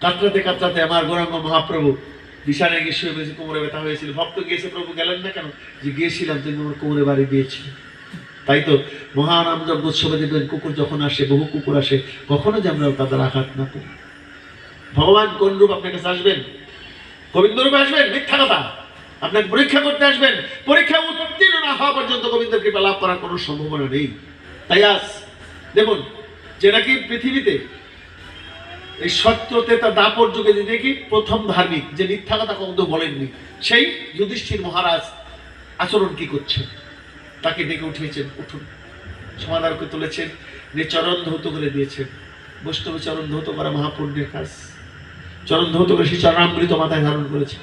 কাতরাতে কাতরাতে আমার গৌরাঙ্গ মহাপ্রভু। বিশালে গিয়ে শুয়ে কোমরে ব্যথা হয়েছিল। ভক্ত গিয়েছে, প্রভু গেলেন না কেন? যে গিয়েছিলাম তুমি আমার কোমরে বাড়ি দিয়েছি তাই তো মহানাম যজ্ঞ উৎসবে দেখবেন, কুকুর যখন আসে, বহু কুকুর আসে, কখনো যে আমরা তাদের আঘাত না করি। ভগবান কোন রূপ আপনার কাছে আসবেন? গোবিন্দ রূপে আসবেন? মিথ্যা কথা। আপনাকে পরীক্ষা করতে আসবেন। পরীক্ষা উত্তীর্ণ না হওয়া পর্যন্ত গোবিন্দ কৃপা লাভ করার কোনো সম্ভাবনা নেই। তাই আজ দেখুন, যে নাকি পৃথিবীতে এই সত্যতে তার দাপর যুগে যে দেখি প্রথম ধার্মিক যে মিথ্যা কথা কখনো বলেননি, সেই যুধিষ্ঠির মহারাজ আচরণ কি করছেন? তাকে ডেকে উঠিয়েছেন, উঠুন। সমাধানকে তুলেছেন, নিয়ে চরণ ধৌত করে দিয়েছেন। বৈষ্ণব চরণ ধৌত করা মহাপুণ্যের কাজ। চরণ ধৌত করে সেই চরণামৃত মাথায় ধারণ করেছেন।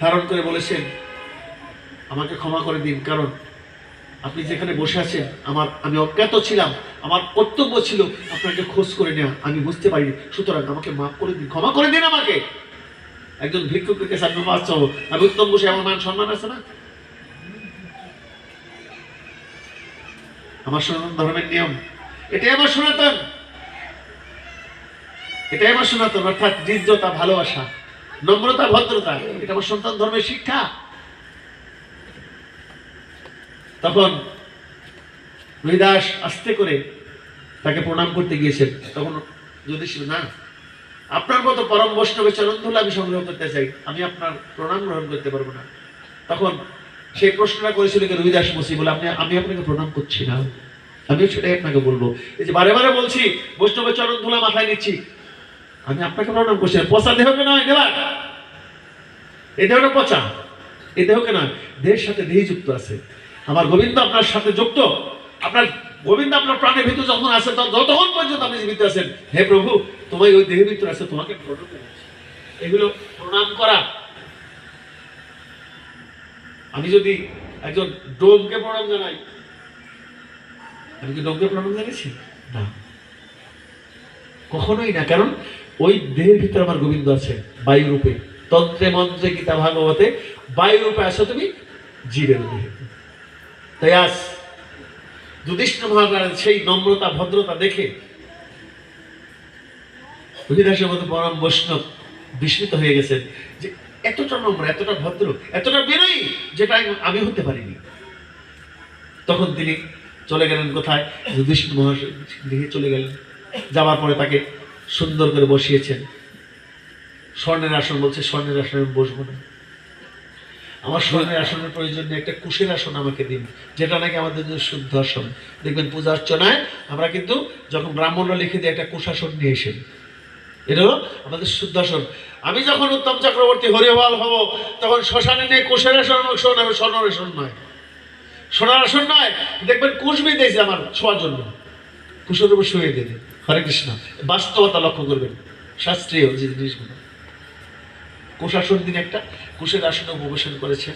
ধারণ করে বলেছেন, আমাকে ক্ষমা করে দিন, কারণ আপনি যেখানে বসে আছেন, আমার, আমি অজ্ঞাত ছিলাম। আমার কর্তব্য ছিল আপনাকে খোঁজ করে নেওয়া। আমি বুঝতে পারিনি। সুতরাং আমাকে মাফ করে দিন, ক্ষমা করে দিন আমাকে। একজন ভিক্ষুকের কাছে আমি চাবো আমি উত্তম বসে আমার মান সম্মান আছে না? আমার সনাতন ধর্মের নিয়ম। এটাই আমার সনাতন। এটাই আমার সনাতন, অর্থাৎ হৃদ্যতা ভালোবাসা, নম্রতা, ভদ্রতা। এটা আমার সন্তান ধর্মের শিক্ষা। তখন রবিদাস আস্তে করে তাকে প্রণাম করতে গিয়েছেন। তখন যুধিষ্ঠির না, আপনার মতো পরম বৈষ্ণবের চরণ ধুলা আমি সংগ্রহ করতে চাই, আমি আপনার প্রণাম গ্রহণ করতে পারব না। তখন সেই প্রশ্নটা করেছিল কি রবিদাস মসি বলে আপনি আমি আপনাকে প্রণাম করছি না। আমিও সেটাই আপনাকে বলব। এই যে বারে বারে বলছি, বৈষ্ণবের চরণ ধুলা মাথায় নিচ্ছি। আমি আপনাকে প্রণাম করছি না। পচা দেহকে নয়, দেবার। এই দেহটা পচা। এই দেহকে নয়। দেহের সাথে দেহি যুক্ত আছে। আমার গোবিন্দ আপনার সাথে যুক্ত। আপনার গোবিন্দ আপনার প্রাণের ভিতর যখন তখন যতক্ষণ পর্যন্ত আপনি জীবিত আছেন। হে প্রভু, তোমার ওই দেহের ভিতর আছে, তোমাকে এগুলো প্রণাম করা। আমি যদি একজন ডোমকে প্রণাম জানাই, আমি কি ডোমকে প্রণাম জানিয়েছি? না। কখনোই না। কারণ ওই দেহের ভিতরে আমার গোবিন্দ আছে, বায়ুরূপে। তন্ত্রে মন্ত্রে গীতা ভাগবতে বায়ুরূপে আসো তুমি, জীবের দেহে। তাই আজ যুধিষ্ঠির মহারাজ সেই নম্রতা, ভদ্রতা দেখে হরিদাসের মতো পরম বৈষ্ণব বিস্মিত হয়ে গেছেন যে এতটা নম্র, এতটা ভদ্র, এতটা বিনয়ী যেটা আমি- হতে পারিনি। তখন তিনি চলে গেলেন কোথায়? যুধিষ্ঠির মহাশয় গৃহে চলে গেলেন। যাওয়ার পরে তাকে সুন্দর করে বসিয়েছেন। স্বর্ণের আসন বলছে, স্বর্ণের আসনে বসবো না। আমার স্বর্ণের আসনের প্রয়োজন নেই, একটা কুশের আসন আমাকে দিন, যেটা নাকি আমাদের জন্য শুদ্ধ আসন। দেখবেন পূজা অর্চনায় আমরা কিন্তু যখন ব্রাহ্মণরা লিখে দিই একটা কুশাসন নিয়ে এসেন। এটা হলো আমাদের শুদ্ধাসন আমি যখন উত্তম চক্রবর্তী হরিহল হব, তখন শ্মশানে নিয়ে কুশের আসন আমি স্বর্ণের আসন নয়। সোনার আসন নয়, দেখবেন কুশ দিয়েছে আমার ছোঁয়ার জন্য। কুশের উপর শুয়ে দেবে হরে কৃষ্ণ, বাস্তবতা লক্ষ্য করবেন। শাস্ত্রীয় যে জিনিসগুলো। কুশাসন দিন একটা কুশের আসনে উপবেশন করেছেন।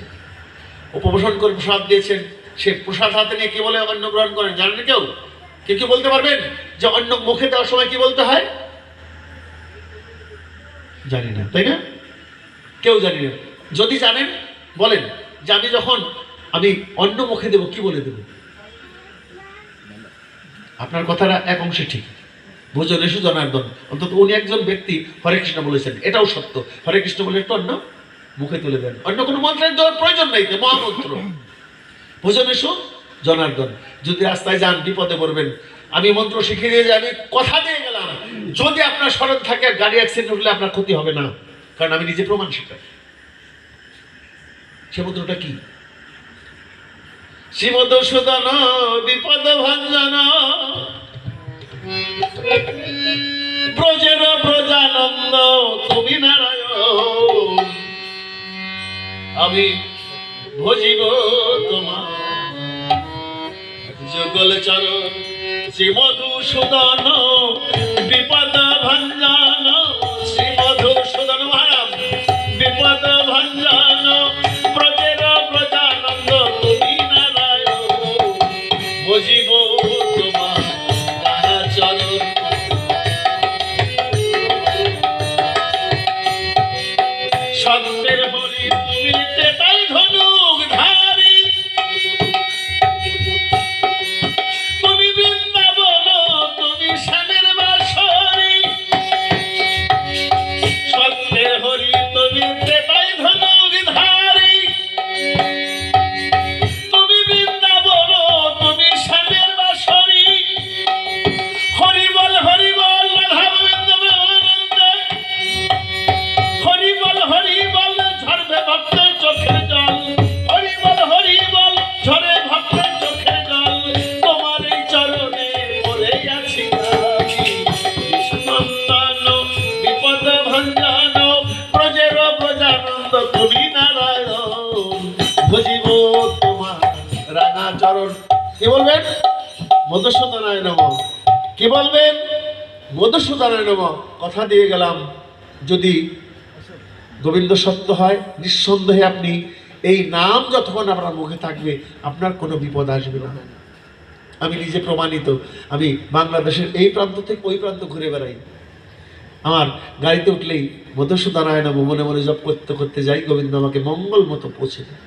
উপবেশন করে প্রসাদ দিয়েছেন। সে প্রসাদ হাতে নিয়ে কি বলে অন্ন গ্রহণ করেন? জানেন কেউ? কে কি বলতে পারবেন? যে অন্য মুখে দেওয়ার সময় কি বলতে হয়? জানি না, তাই না? কেউ জানি না। যদি জানেন, বলেন যে আমি যখন আমি অন্য মুখে দেব, কি বলে দেব? আপনার কথাটা এক অংশে ঠিক। ভোজন এসু জনার্দন অন্তত উনি একজন ব্যক্তি, হরে কৃষ্ণ বলেছেন। এটাও সত্য। হরে কৃষ্ণ বলে একটু অন্য মুখে তুলে দেন। অন্য কোনো মন্ত্রের দেওয়ার প্রয়োজন নাই তো মহামন্ত্র। ভোজন এসু জনার্দন যদি রাস্তায় যান, বিপদে পড়বেন। আমি মন্ত্র শিখিয়ে দিয়ে আমি কথা দিয়ে গেলাম। যদি আপনার স্মরণ থাকে গাড়ি অ্যাক্সিডেন্ট হলে আপনার ক্ষতি হবে না, কারণ আমি নিজে প্রমাণ শিখাই। সে মন্ত্রটা কি? শ্রীমধুসূদন, বিপদ ভঞ্জন আমি ভজিব তোমার। যুগল চরণ শ্রী মধুসূদন বিপদ ভঞ্জন শ্রী মধুসূদন মহারাজ বিপদ বলবেন? মধুসূদনায় নম কে বলবেন? মধুসূদনায় নম কথা দিয়ে গেলাম। যদি গোবিন্দ সত্য হয়, নিঃসন্দেহে আপনি এই নাম যতক্ষণ আপনার মুখে থাকবে, আপনার কোনো বিপদ আসবে না। আমি নিজে প্রমাণিত, আমি বাংলাদেশের এই প্রান্ত থেকে ওই প্রান্ত ঘুরে বেড়াই। আমার গাড়িতে উঠলেই মধুসূদনারায়ণ মনে মনে জপ করতে করতে যাই, গোবিন্দ আমাকে মঙ্গল মতো পৌঁছে দেয়।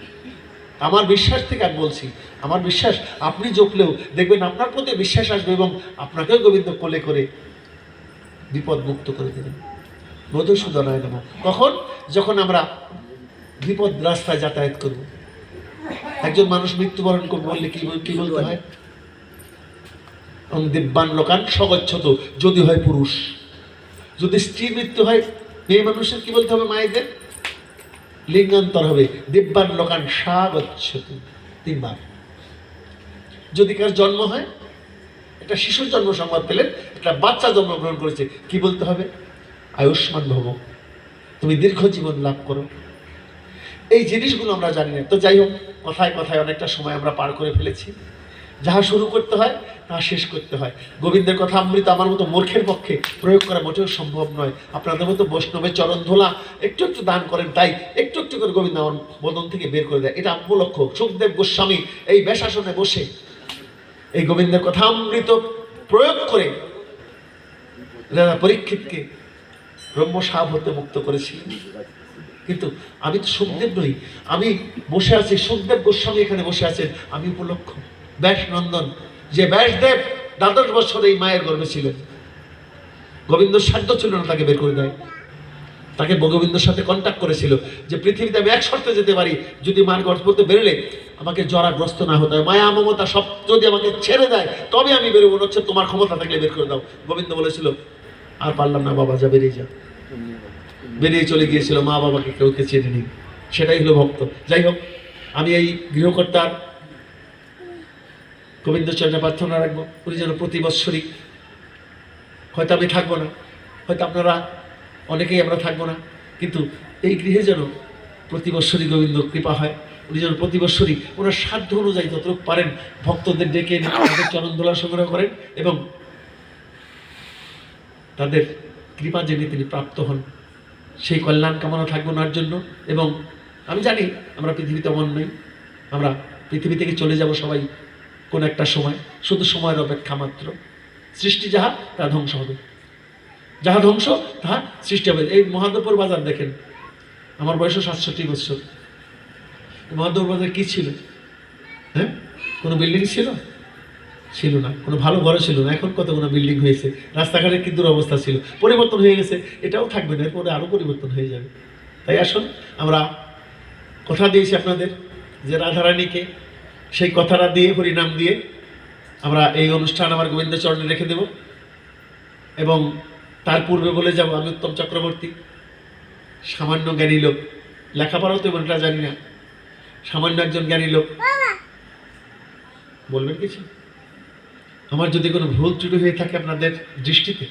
আমার বিশ্বাস থেকে আমি বলছি, আমার বিশ্বাস, আপনি জপলেও দেখবেন আপনার প্রতি বিশ্বাস আসবে এবং আপনাকেও গোবিন্দ কোলে করে বিপদ মুক্ত করে দেবেন। মধুসূদনায় নম কখন? যখন আমরা বিপদ রাস্তায় যাতায়াত করব। একজন মানুষ মৃত্যুবরণ করবে বললে কি কি বলতে হয়? দিব্যান লোকান সগচ্ছত যদি হয় পুরুষ। যদি স্ত্রী মৃত্যু হয়, মেয়ে মানুষের কি বলতে হবে মায়েদের? লিঙ্গান্তর হবে। দিব্যান লোকান স্বাগচ্ছত তিনবার যদি কার জন্ম হয়, একটা শিশুর জন্ম সংবাদ পেলেন, একটা বাচ্চা জন্মগ্রহণ করেছে, কি বলতে হবে? আয়ুষ্মান ভব। তুমি দীর্ঘ জীবন লাভ করো। এই জিনিসগুলো আমরা জানি না। তো যাই হোক, কথায় কথায় অনেকটা সময় আমরা পার করে ফেলেছি। যাহা শুরু করতে হয় তাহা শেষ করতে হয়। গোবিন্দের কথা অমৃত আমার মতো মূর্খের পক্ষে প্রয়োগ করা মোটেও সম্ভব নয়। আপনাদের মতো বৈষ্ণবের চরণ ধোলা একটু একটু দান করেন, তাই একটু একটু করে গোবিন্দ আমার বদন থেকে বের করে দেয়। এটা উপলক্ষ সুখদেব গোস্বামী এই বেশাসনে বসে এই গোবিন্দের কথা অমৃত প্রয়োগ করে রাজা পরীক্ষিতকে ব্রহ্মসাপ হতে মুক্ত করেছিলেন। কিন্তু আমি তো সুখদেব নই। আমি বসে আছি। সুখদেব গোস্বামী এখানে বসে আছেন। আমি উপলক্ষ। ব্যাস নন্দন যে ব্যাসদেব দ্বাদশ বছর এই মায়ের গর্ভে ছিলেন। গোবিন্দ সাধ্য ছিল না তাকে বের করে দেয়। তাকে গোবিন্দর সাথে কন্ট্যাক্ট করেছিল যে পৃথিবীতে আমি এক শর্তে যেতে পারি, যদি মার গর্ভতে বেরোলে আমাকে জরাগ্রস্ত না হতে হয়, মায়া মমতা সব যদি আমাকে ছেড়ে দেয়, তবে আমি বেরোবো হচ্ছে তোমার ক্ষমতা থাকলে বের করে দাও। গোবিন্দ বলেছিল, আর পারলাম না বাবা, যা বেরিয়ে যা। বেরিয়ে চলে গিয়েছিল মা বাবাকে কেউ কে চেনে নি সেটাই হলো ভক্ত। যাই হোক, আমি এই গৃহকর্তার গোবিন্দ চরণে প্রার্থনা রাখব, উনি যেন প্রতি বৎসরই হয়তো আমি থাকব না, হয়তো আপনারা অনেকেই আমরা থাকব না, কিন্তু এই গৃহে যেন প্রতি বৎসরই গোবিন্দ কৃপা হয়, উনি যেন প্রতি বৎসরই ওনার সাধ্য অনুযায়ী যতটুকু পারেন ভক্তদের ডেকে তাদের চরণ দোলা সংগ্রহ করেন এবং তাদের কৃপা জেনে তিনি প্রাপ্ত হন। সেই কল্যাণ কামনা থাকব ওনার জন্য এবং আমি জানি আমরা পৃথিবীতে অমন নই, আমরা পৃথিবী থেকে চলে যাব সবাই কোন একটা সময়, শুধু সময়ের অপেক্ষা মাত্র। সৃষ্টি যাহা, তা ধ্বংস হবে। যাহা ধ্বংস, তাহা সৃষ্টি হবে। এই মহাদেবপুর বাজার দেখেন। আমার বয়সও সাতষট্টি বছর। মহাদেবপুর বাজার কী ছিল? হ্যাঁ? কোনো বিল্ডিং ছিল? ছিল না। কোনো ভালো ঘরে ছিল না। এখন কতগুলো বিল্ডিং হয়েছে। রাস্তাঘাটের কি দুরবস্থা ছিল? পরিবর্তন হয়ে গেছে। এটাও থাকবে না। এরপরে আরও পরিবর্তন হয়ে যাবে। তাই আসুন, আমরা কথা দিয়েছি আপনাদের যে রাধারানীকে সেই কথাটা দিয়ে, হরিনাম দিয়ে আমরা এই অনুষ্ঠান আমার গোবিন্দ চরণে রেখে দেব। এবং তার পূর্বে বলে যাব, আমি উত্তম চক্রবর্তী। সামান্য জ্ঞানী লোক। লেখাপড়াও তো এমনটা জানি না। সামান্য একজন জ্ঞানী লোক। বলবেন কিছু? আমার যদি কোনো ভুল ত্রুটি হয়ে থাকে আপনাদের দৃষ্টিতে,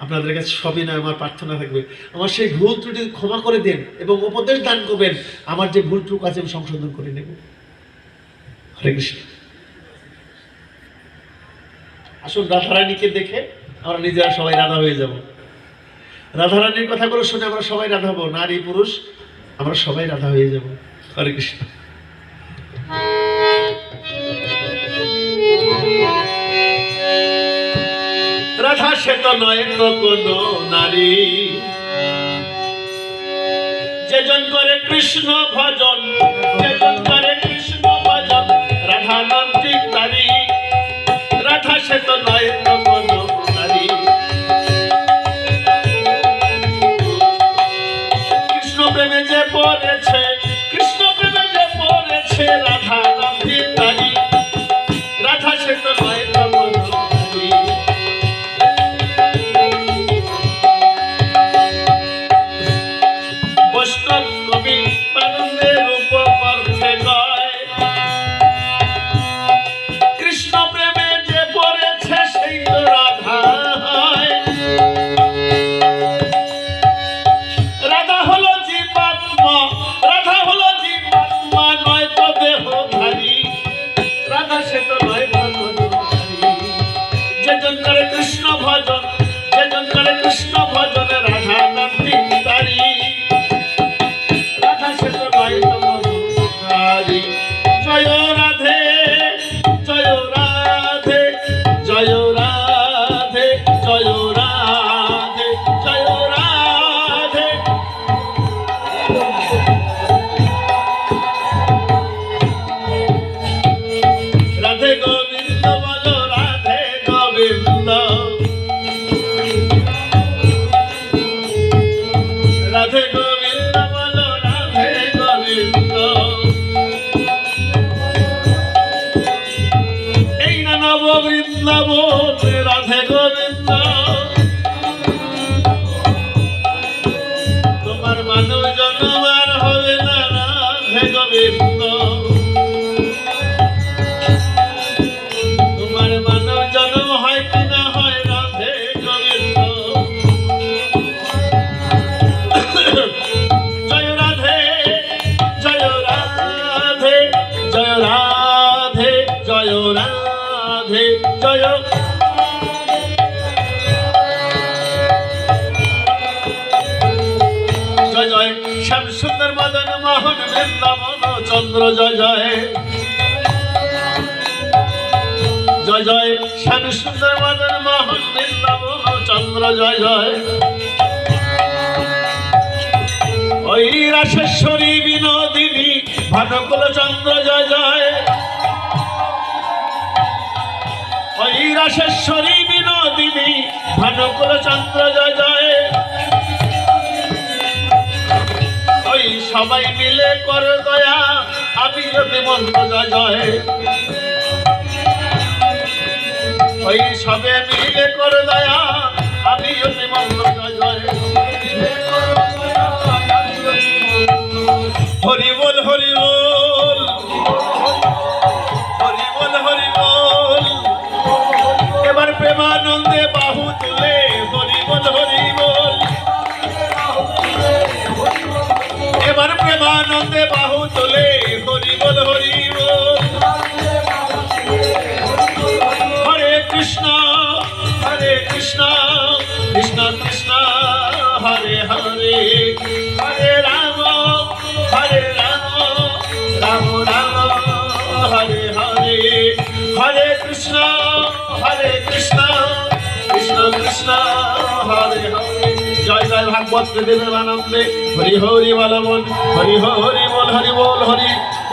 আপনাদের কাছে সবই নয়, আমার প্রার্থনা থাকবে। আমার সেই ভুল ত্রুটি ক্ষমা করে দেন এবং উপদেশ দান করবেন। আমার যে ভুল ত্রুক আছে আমি সংশোধন করে নেব। হরে কৃষ্ণ আসুন রাধারানীকে দেখে আমরা নিজেরা সবাই রাধা হয়ে যাব। রাধারানীর কথাগুলো শুনে আমরা সবাই রাধা হব, নারী পুরুষ, আমরা সবাই রাধা হয়ে যাব। হরে কৃষ্ণ। রাধা সে তো নয় তো কোনো নারী। যেজন করে কৃষ্ণ ভজন রাধা শ্যাম সুন্দর মদন মোহন বৃন্দাবন, চন্দ্র জয় জয়। জয় জয় শ্যাম সুন্দর মদন মোহন বৃন্দাবন, চন্দ্র জয় জয়। ওই রাশেশ্বরী বিনোদিনী, ভানকুল চন্দ্র জয় জয়। ওই রাশেশ্বরী বিনোদিনী, ভানকুল চন্দ্র জয় জয়। সবাই মিলে কর দয়া, আমি যদি মন্ত্র জয় ওই সবে মিলে কর দয়া, আমি যদি মন্ত্র হরে কৃষ্ণ কৃষ্ণ কৃষ্ণ, হরে হরে। জয় জয় ভাগবত দেবের আনন্দে। হরি হরি বল বল, হরি হরি বল হরি বল, হরি।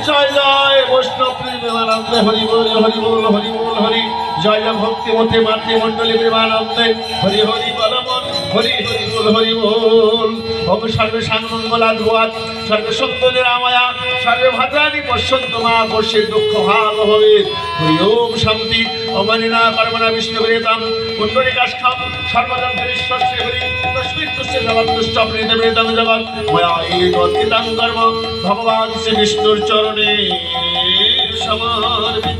জয় জয় বৈষ্ণব প্রেমানন্দে হরি বল হরি বল হরি বল, হরি। জয় জয় ভক্তি মধ্যে মাতৃমণ্ডলী প্রেমানন্দে হরি হরি বল বল, হরি হরি বল হরি বল। ওম সর্বে সাংমঙ্গলা ধ্রুয়াত সর্বে সত্য নিরাময়া সর্বে ভদ্রাণী পশ্যন্ত মা পশ্যের দুঃখ ভাগ হবে হরি ওম শান্তি অমানিনা কর্মণা বিষ্ণু বেদাম কুণ্ডলী কাষ্ঠম সর্বদন্তরিশ্বস্য হরি তস্মিত্তুস্য জগৎতুষ্ট প্রীত বেদং জগৎ। ময়া এই কর্ম, ভগবান শ্রী বিষ্ণুর চরণে সমর্পিত।